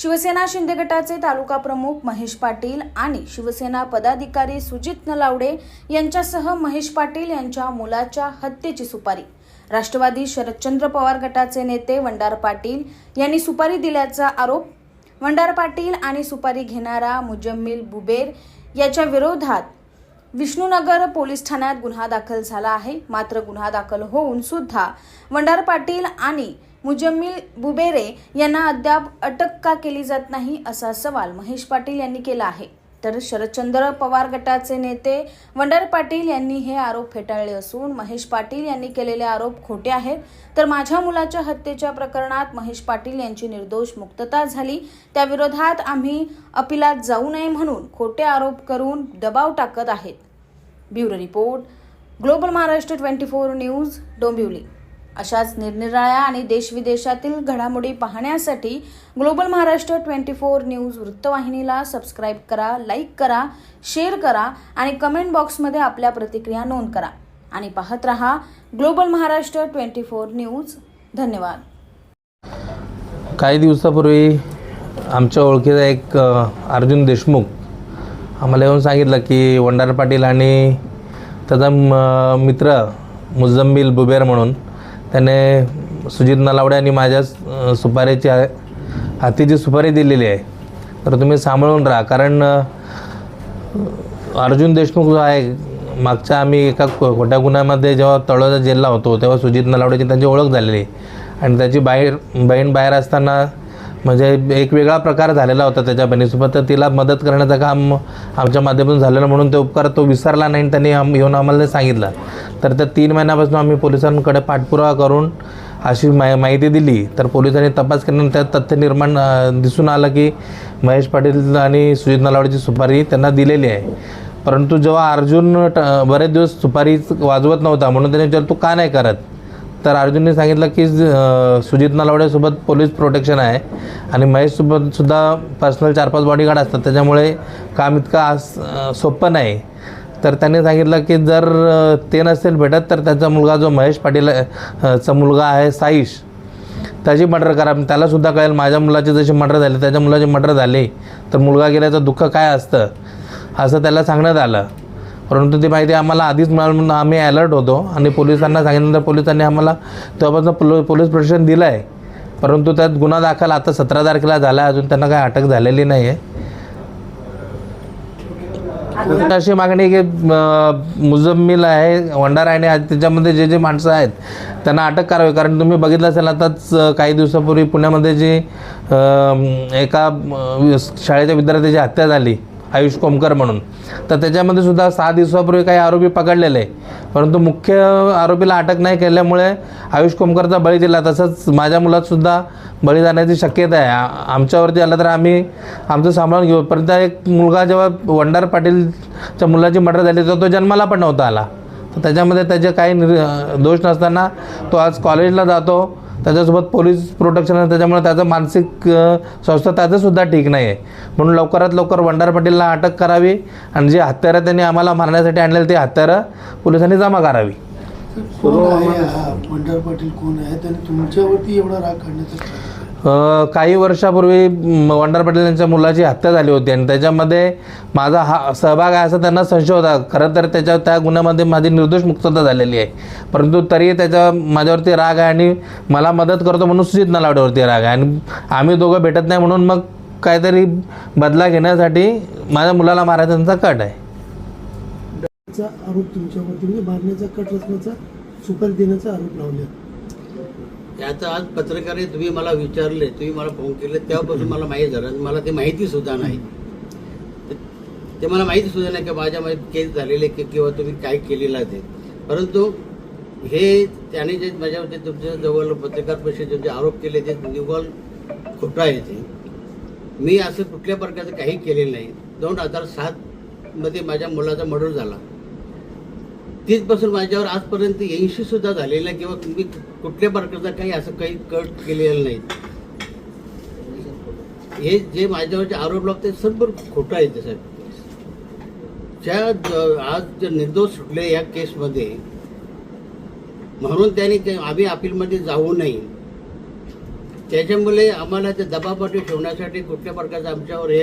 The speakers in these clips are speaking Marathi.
शिवसेना शिंदे गटाचे तालुका प्रमुख महेश पाटील आणि शिवसेना पदाधिकारी सुजित नलावडे यांच्यासह महेश पाटील यांच्या मुलाच्या हत्येची सुपारी. राष्ट्रवादी शरदचंद्र पवार गटाचे नेते वंडार पाटील यांनी सुपारी दिल्याचा आरोप. वंडार पाटील आणि सुपारी घेणारा मुजम्मिल बुबेर याच्या विरोधात विष्णुनगर पोलीस ठाण्यात गुन्हा दाखल झाला आहे. मात्र गुन्हा दाखल होऊन सुद्धा वंडार पाटील आणि मुजम्मिल बुबेरे यांना अद्याप अटक का केली जात नाही असा सवाल महेश पाटील यांनी केला आहे. तर शरदचंद्र पवार गटाचे नेते वंडर पाटील यांनी हे आरोप फेटाळले असून महेश पाटील यांनी केलेले आरोप खोटे आहेत. तर माझ्या मुलाच्या हत्येच्या प्रकरणात महेश पाटील यांची निर्दोष मुक्तता झाली. त्याविरोधात आम्ही अपिलात जाऊ नये म्हणून खोटे आरोप करून दबाव टाकत आहेत. Bureau report global Maharashtra twenty four news Dombivli. अशाच निरनिराळ्या आणि देशविदेशातील घडामोडी पाहण्यासाठी global Maharashtra twenty four news वृत्तवाहिनीला सबस्क्राईब करा लाईक करा शेअर करा आणि कमेंट बॉक्समध्ये आपल्या प्रतिक्रिया नोंद करा. आणि पाहत रहा global Maharashtra twenty four news. धन्यवाद. काही दिवसापूर्वी आमच्या ओळखीचा एक अर्जुन देशमुख आम्हाला येऊन सांगितलं की वंडार पाटील आणि त्याचा म- मित्र मुजम्मिल बुबेर म्हणून त्याने सुजित नलावडे आणि माझ्या सुपारीची हातीची सुपारी दिलेली आहे. तर तुम्ही सांभाळून राहा. कारण अर्जुन देशमुख जो आहे मागच्या आम्ही एका खोट्या गुन्ह्यामध्ये जेव्हा तळोजा जिल्हा होतो तेव्हा सुजित नलावडेची त्यांची ओळख झालेली. आणि त्याची बाहेर बहीण बाहेर असताना म्हणजे एक वेगळा प्रकार झालेला होता त्याच्या बहिणीसोबत. तर तिला मदत करण्याचं काम आमच्या माध्यमातून झालेलं म्हणून ते उपकार तो विसरला नाही त्यांनी आम येऊन आम्हाला सांगितलं. तर त्या तीन महिन्यापासून आम्ही पोलिसांकडे पाठपुरावा करून अशी मा माहिती दिली. तर पोलिसांनी तपास केल्यानंतर त्यात तथ्य निर्माण दिसून आलं की महेश पाटील आणि सुजित नलावडेची सुपारी त्यांना दिलेली आहे. परंतु जेव्हा अर्जुन ट बरेच दिवस सुपारी वाजवत नव्हता म्हणून त्याने जर तू का नाही करत? तर अर्जुनने सांगितलं की सुजित नलावडेसोबत पोलीस प्रोटेक्शन आहे आणि महेशसोबत सुद्धा पर्सनल चार पाच बॉडीगार्ड असतात. त्याच्यामुळे काम इतकं आस सोपं नाही. तर त्यांनी सांगितलं की जर ते नसेल भेटत तर त्याचा मुलगा जो महेश पाटील चा मुलगा आहे साईश त्याची मर्डर करा. त्यालासुद्धा कळेल माझ्या मुलाची जशी मर्डर झाली त्याच्या मुलाची मर्डर झाली तर मुलगा गेल्याचं दुःख काय असतं असं त्याला सांगण्यात आलं. परंतु ती माहिती आम्हाला आधीच मिळाली म्हणून आम्ही अलर्ट होतो आणि पोलिसांना सांगितल्यानंतर पोलिसांनी आम्हाला तेव्हापासून पोलो पोलीस प्रोटेक्शन दिलं आहे परंतु त्यात गुन्हा दाखल आता सतरा तारखेला झाला आहे अजून त्यांना काही अटक झालेली नाही आहे अशी मागणी की मुजम्मिल आहे वंडार आणि त्याच्यामध्ये जे जे माणसं आहेत त्यांना अटक करावी. कारण तुम्ही बघितलं असेल आताच काही दिवसापूर्वी पुण्यामध्ये जी एका शाळेच्या विद्यार्थ्याची हत्या झाली. आयुष कोमकर म्हणून. तर त्याच्यामध्ये सुद्धा सहा दिवसापूर्वी काही आरोपी पकडलेले. आहे परंतु मुख्य आरोपीला अटक नाही केल्यामुळे आयुष कोमकरचा बळी दिला. तसंच माझ्या मुलातसुद्धा बळी जाण्याची शक्यता आहे. आमच्यावरती आलं तर आम्ही आमचं सांभाळून घेऊ. परंतु एक मुलगा जेव्हा वंडार पाटीलच्या मुलाची मर्डर झाली तर तो जन्माला पण नव्हता आला. तर त्याच्यामध्ये त्याचे काही दोष नसताना तो आज कॉलेजला जातो. त्याच्यासोबत पोलीस प्रोटेक्शन त्याच्यामुळे त्याचं मानसिक स्वास्थ्य त्याचंसुद्धा ठीक नाही आहे. म्हणून लवकरात लवकर वंडार पाटीलला अटक करावी आणि जे हत्यारं त्यांनी आम्हाला मारण्यासाठी आणलेलं ते हत्यारं पोलिसांनी जमा करावी. वंडार पाटील कोण आहे? त्यांनी तुमच्यावरती एवढा राग काढण्याचा काही वर्षापूर्वी वंडर वंडार पाटील यांच्या मुलाची हत्या झाली होती आणि त्याच्यामध्ये माझा हा सहभाग आहे असं त्यांना संशय होता. खरं तर त्याच्या त्या गुन्ह्यामध्ये माझी निर्दोष मुक्तता झालेली आहे. परंतु तरी त्याच्या माझ्यावरती राग आहे आणि मला मदत करतो म्हणून सुजित नलावडेवरती राग आहे. आणि आम्ही दोघं भेटत नाही म्हणून मग काहीतरी बदला घेण्यासाठी माझ्या मुलाला मारायचा त्यांचा कट आहे. आरोप तुमच्यावरती म्हणजे मारण्याचा कट रचण्याचा सुपर देण्याचा आरोप लावले याचं आज पत्रकारे तुम्ही मला विचारले तुम्ही मला फोन केले तेव्हापासून मला माहीत झालं आणि मला ते माहिती सुद्धा नाही. ते- मला माहिती सुद्धा नाही की माझ्यामध्ये केस झालेले की किंवा तुम्ही काय केलेला आहे ते. परंतु हे त्याने जे माझ्यावरती तुमच्या जवळ पत्रकार परिषदेत जे आरोप केले ते निव्वळ खोटं आहे ते. मी असं कुठल्या प्रकारचं काही केलेलं नाही. दोन हजार सातमध्ये माझ्या मुलाचा मर्डर झाला. तिथपासून माझ्यावर आजपर्यंत ऐंशी सुद्धा झालेला किंवा तुम्ही कुठल्या प्रकारचा काही असं काही कट केलेलं नाही. हे जे माझ्यावरचे आरोप लागते सर्व खोटं आहे ते साहेब. ज्या आज जे निर्दोष सुटले या केसमध्ये म्हणून त्यांनी आम्ही अपीलमध्ये जाऊ नये. त्याच्यामुळे आम्हाला ते दबापाठी ठेवण्यासाठी कुठल्या प्रकारचा आमच्यावर हे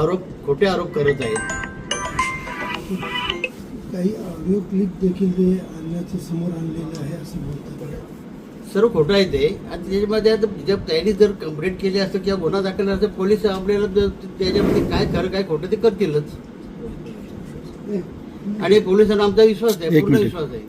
आरोप खोटे आरोप करत आहेत. काही ऑडिओ क्लिप देखील ते आणण्याचं समोर आणलेलं आहे असं बोलतात. सर्व खोटं आहे ते. आणि त्याच्यामध्ये आता जर त्यांनी जर कंप्लेंट केली असतं किंवा गुन्हा दाखल असं पोलीस आपल्याला जर त्याच्यामध्ये काय खरं काय खोटं ते करतीलच. आणि पोलिसांना आमचा विश्वास आहे पूर्ण. विश्वास आहे.